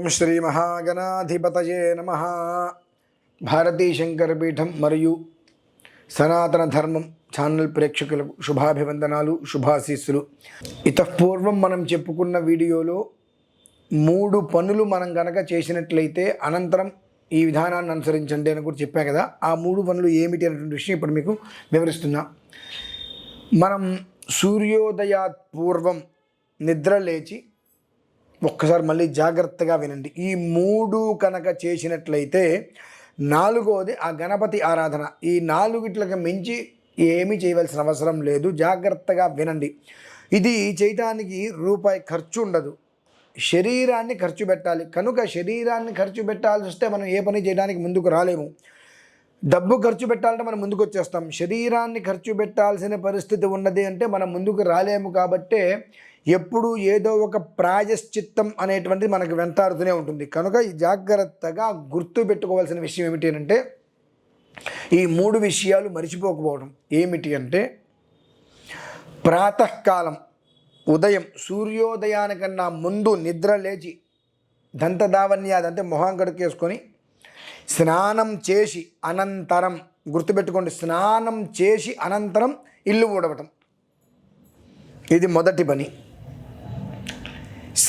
ఓం శ్రీ మహాగణాధిపతయే నమ. భారతీ శంకర పీఠం మరియు సనాతన ధర్మం ఛానల్ ప్రేక్షకులకు శుభాభివందనాలు శుభాశీస్సులు. ఇతపూర్వం మనం చెప్పుకున్న వీడియోలో మూడు పనులు మనం గనక చేసినట్లయితే అనంతరం ఈ విధానాన్ని అనుసరించండి అని కూడా చెప్పాను కదా. ఆ మూడు పనులు ఏమిటి అనేటువంటి విషయం ఇప్పుడు మీకు వివరిస్తున్నా. మనం సూర్యోదయాత్ పూర్వం నిద్ర లేచి ఒక్కసారి మళ్ళీ జాగ్రత్తగా వినండి. ఈ మూడు కనుక చేసినట్లయితే నాలుగోది ఆ గణపతి ఆరాధన. ఈ నాలుగిట్లకి మించి ఏమీ చేయవలసిన అవసరం లేదు. జాగ్రత్తగా వినండి. ఇది చేయటానికి రూపాయి ఖర్చు ఉండదు. శరీరాన్ని ఖర్చు పెట్టాలి. కనుక శరీరాన్ని ఖర్చు పెట్టాల్సి వస్తే మనం ఏ పని చేయడానికి ముందుకు రాలేము. డబ్బు ఖర్చు పెట్టాలంటే మనం ముందుకు వచ్చేస్తాం. శరీరాన్ని ఖర్చు పెట్టాల్సిన పరిస్థితి ఉన్నది అంటే మనం ముందుకు రాలేము కాబట్టే ఎప్పుడు ఏదో ఒక ప్రాయశ్చిత్తం అనేటువంటిది మనకు వెంటాడుతూనే ఉంటుంది. కనుక ఈ జాగ్రత్తగా గుర్తు పెట్టుకోవాల్సిన విషయం ఏమిటి అంటే ఈ మూడు విషయాలు మరిచిపోకపోవడం ఏమిటి అంటే ప్రాతకాలం ఉదయం సూర్యోదయానికన్నా ముందు నిద్ర లేచి దంతదావన్యాది అంటే మొహం కడుకేసుకొని స్నానం చేసి అనంతరం గుర్తుపెట్టుకోండి స్నానం చేసి అనంతరం ఇల్లు ఊడవటం. ఇది మొదటి పని.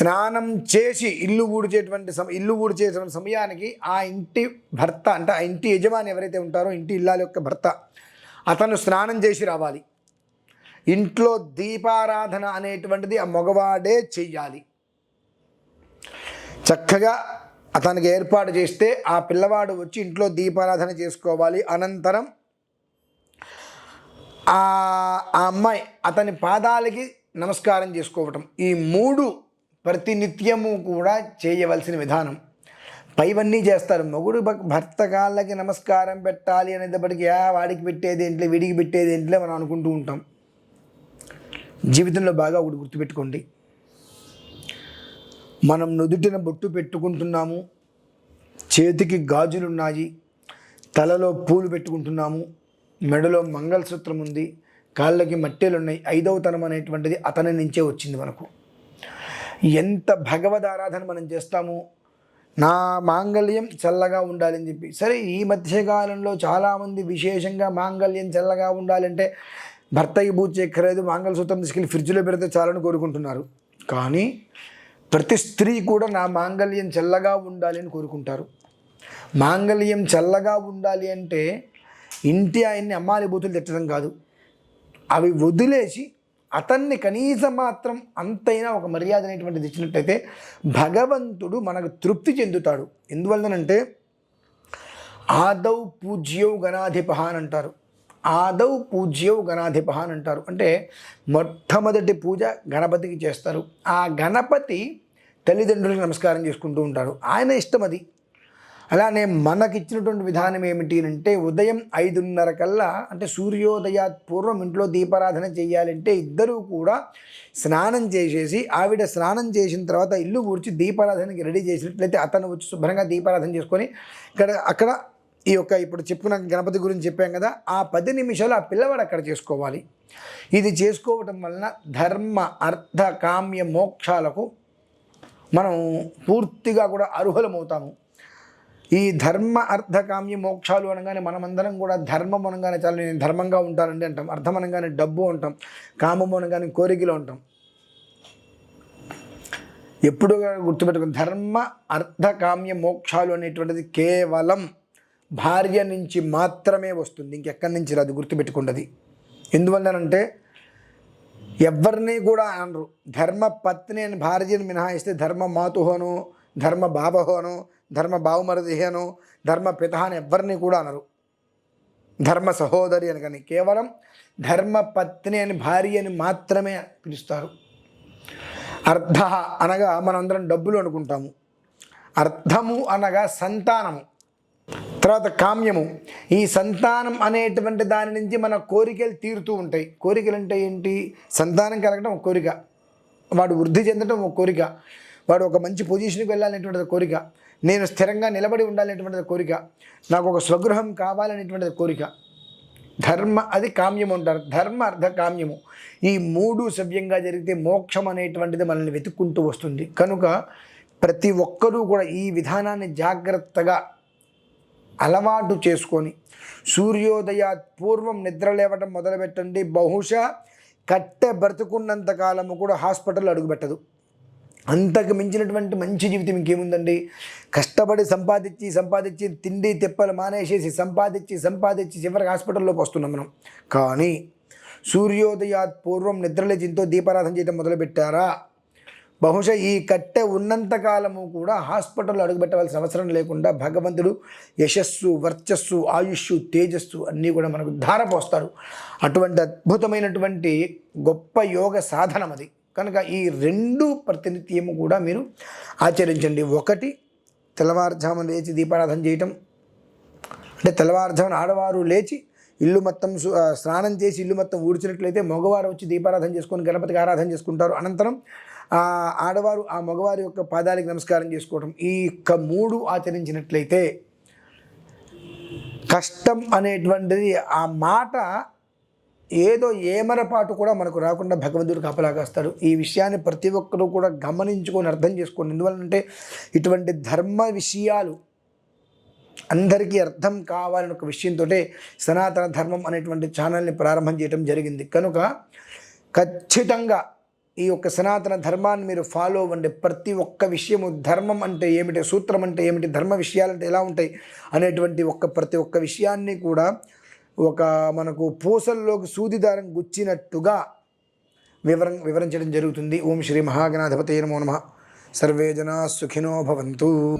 స్నానం చేసి ఇల్లు ఊడిచేటువంటి సమ ఇల్లు ఊడ్చేటువంటి సమయానికి ఆ ఇంటి భర్త అంటే ఆ ఇంటి యజమాని ఎవరైతే ఉంటారో ఇంటి ఇల్లాల యొక్క భర్త అతను స్నానం చేసి రావాలి. ఇంట్లో దీపారాధన అనేటువంటిది ఆ మగవాడే చెయ్యాలి. చక్కగా అతనికి ఏర్పాటు చేస్తే ఆ పిల్లవాడు వచ్చి ఇంట్లో దీపారాధన చేసుకోవాలి. అనంతరం ఆ ఆ అమ్మాయి అతని పాదాలకి నమస్కారం చేసుకోవటం. ఈ మూడు ప్రతినిత్యము కూడా చేయవలసిన విధానం. పైవన్నీ చేస్తారు. మొగుడు భక్- భర్త కాళ్ళకి నమస్కారం పెట్టాలి అనేటప్పటికీ ఆ వాడికి పెట్టేది ఏంట్లే వీడికి పెట్టేది ఏంట్లే మనం అనుకుంటూ ఉంటాం. జీవితంలో బాగా ఒకటి గుర్తుపెట్టుకోండి. మనం నుదుటిన బొట్టు పెట్టుకుంటున్నాము. చేతికి గాజులున్నాయి. తలలో పూలు పెట్టుకుంటున్నాము. మెడలో మంగళసూత్రం ఉంది. కాళ్ళకి మట్టెలు ఉన్నాయి ఐదవతనం అనేటువంటిది అతని నుంచే వచ్చింది మనకు. ఎంత భగవద్ ఆరాధన మనం చేస్తాము? నా మాంగళ్యం చల్లగా ఉండాలని చెప్పి. సరే ఈ మధ్యకాలంలో చాలామంది విశేషంగా మాంగళ్యం చల్లగా ఉండాలంటే భర్తకి పూజ చేయక్కర్లేదు మాంగళ్యసూత్రం తీసుకెళ్ళి ఫ్రిడ్జ్లో పెడితే చాలని కోరుకుంటున్నారు. కానీ ప్రతి స్త్రీ కూడా నా మాంగళ్యం చల్లగా ఉండాలి అని కోరుకుంటారు. మాంగళ్యం చల్లగా ఉండాలి అంటే ఇంటి ఆయన్ని అమ్మాలి బూతులు తిట్టడం కాదు. అవి వదిలేసి అతన్ని కనీసం మాత్రం అంతైనా ఒక మర్యాద అనేటువంటిది ఇచ్చినట్టయితే భగవంతుడు మనకు తృప్తి చెందుతాడు. ఎందువల్లనంటే ఆదౌ పూజ్యౌ గణాధిప అని అంటారు. ఆదౌ పూజ్యౌ గణాధిప అని అంటారు. అంటే మొట్టమొదటి పూజ గణపతికి చేస్తారు. ఆ గణపతి తల్లిదండ్రులకు నమస్కారం చేసుకుంటూ ఉంటారు ఆయన ఇష్టం అది. అలానే మనకిచ్చినటువంటి విధానం ఏమిటి అంటే ఉదయం ఐదున్నర కల్లా అంటే సూర్యోదయ పూర్వం ఇంట్లో దీపారాధన చేయాలంటే ఇద్దరూ కూడా స్నానం చేసేసి ఆవిడ స్నానం చేసిన తర్వాత ఇల్లు కూర్చి దీపారాధనకి రెడీ చేసినట్లయితే అతను వచ్చి శుభ్రంగా దీపారాధన చేసుకొని ఇక్కడ అక్కడ ఈ యొక్క ఇప్పుడు చెప్పుకున్న గణపతి గురించి చెప్పాం కదా ఆ పది నిమిషాలు ఆ పిల్లవాడు అక్కడ చేసుకోవాలి. ఇది చేసుకోవటం వలన ధర్మ అర్థ కామ్య మోక్షాలకు మనం పూర్తిగా కూడా అర్హులమవుతాము. ఈ ధర్మ అర్థ కామ్య మోక్షాలు అనగానే మనమందరం కూడా ధర్మం అనగానే చాలా నేను ధర్మంగా ఉంటానండి అంటాం అర్థం అనగానే డబ్బు ఉంటాం కామం అనగానే కోరికలు ఉంటాం ఎప్పుడు గుర్తుపెట్టుకుని ధర్మ అర్థ కామ్య మోక్షాలు అనేటువంటిది కేవలం భార్య నుంచి మాత్రమే వస్తుంది ఇంకెక్కడి నుంచి రాదు గుర్తుపెట్టుకుంటుంది. ఎందువల్లనంటే ఎవరిని కూడా అనరు ధర్మ పత్ని అని భార్యను మినహాయిస్తే ధర్మ మాతుహోను ధర్మ బాబహోను ధర్మ బావుమరదిహేను ధర్మ పిత అని ఎవరిని కూడా అనరు. ధర్మ సహోదరి అని కానీ కేవలం ధర్మ పత్ని అని భార్య అని మాత్రమే పిలుస్తారు. అర్ధ అనగా మనందరం డబ్బులు అనుకుంటాము. అర్థము అనగా సంతానము. తర్వాత కామ్యము. ఈ సంతానం అనేటువంటి దాని నుంచి మన కోరికలు తీరుతూ ఉంటాయి. కోరికలు అంటే ఏంటి? సంతానం కలగడం ఒక కోరిక. వాడు వృద్ధి చెందడం ఒక కోరిక. వాడు ఒక మంచి పొజిషన్కి వెళ్ళాలనేటువంటి కోరిక. నేను స్థిరంగా నిలబడి ఉండాలనేటువంటిది కోరిక. నాకు ఒక స్వగృహం కావాలనేటువంటిది కోరిక. ధర్మ అది కామ్యము అంటారు. ధర్మ అర్థ కామ్యము. ఈ మూడు సవ్యంగా జరిగితే మోక్షం అనేటువంటిది మనల్ని వెతుక్కుంటూ వస్తుంది. కనుక ప్రతి ఒక్కరూ కూడా ఈ విధానాన్ని జాగ్రత్తగా అలవాటు చేసుకొని సూర్యోదయ పూర్వం నిద్ర లేవటం మొదలుపెట్టండి. బహుశా కట్టె బ్రతుకున్నంత కాలము కూడా హాస్పిటల్ అడుగుపెట్టదు. అంతకు మించినటువంటి మంచి జీవితం ఇంకేముందండి? కష్టపడి సంపాదించి సంపాదించి తిండి తెప్పలు మానేసేసి సంపాదించి సంపాదించి చివరికి హాస్పిటల్లోకి వస్తున్నాం మనం. కానీ సూర్యోదయాత్ పూర్వం నిద్రలేచింతో దీపారాధన చేయడం మొదలుపెట్టారా? బహుశా ఈ కట్టె ఉన్నంత కాలము కూడా హాస్పిటల్లో అడుగుపెట్టవలసిన అవసరం లేకుండా భగవంతుడు యశస్సు వర్చస్సు ఆయుష్ తేజస్సు అన్నీ కూడా మనకు ధారపోస్తాడు అటువంటి అద్భుతమైనటువంటి గొప్ప యోగ సాధనం అది కనుక ఈ రెండు ప్రతినిత్యము కూడా మీరు ఆచరించండి. ఒకటి తెల్లవారుజామున లేచి దీపారాధన చేయటం. అంటే తెల్లవారుజామున ఆడవారు లేచి ఇల్లు మొత్తం స్నానం చేసి ఇల్లు మొత్తం ఊడ్చినట్లయితే మగవారు వచ్చి దీపారాధన చేసుకొని గణపతికి ఆరాధన చేసుకుంటారు. అనంతరం ఆ ఆడవారు ఆ మగవారి యొక్క పాదాలకు నమస్కారం చేసుకోవడం ఈ యొక్క మూడు ఆచరించినట్లయితే కష్టం అనేటువంటిది ఆ మాట ఏదో ఏమరపాటు కూడా మనకు రాకుండా భగవంతుడు కాపలాగాస్తాడు. ఈ విషయాన్ని ప్రతి ఒక్కరూ కూడా గమనించుకొని అర్థం చేసుకోండి. ఎందువల్లంటే ఇటువంటి ధర్మ విషయాలు అందరికీ అర్థం కావాలని ఒక విషయంతో సనాతన ధర్మం అనేటువంటి ఛానల్ని ప్రారంభం చేయడం జరిగింది. కనుక ఖచ్చితంగా ఈ యొక్క సనాతన ధర్మాన్ని మీరు ఫాలో అవ్వండి. ప్రతి ఒక్క విషయము ధర్మం అంటే ఏమిటి? సూత్రం అంటే ఏమిటి? ధర్మ విషయాలంటే ఎలా ఉంటాయి? అనేటువంటి ఒక్క ప్రతి ఒక్క విషయాన్ని కూడా ఒక మనకు పూసల్లోకి సూదిదారం గుచ్చినట్టుగా వివరం వివరించడం జరుగుతుంది. ఓం శ్రీ మహాగణాధిపతి నమో నమ. సర్వే జనా సుఖినో భవంతు.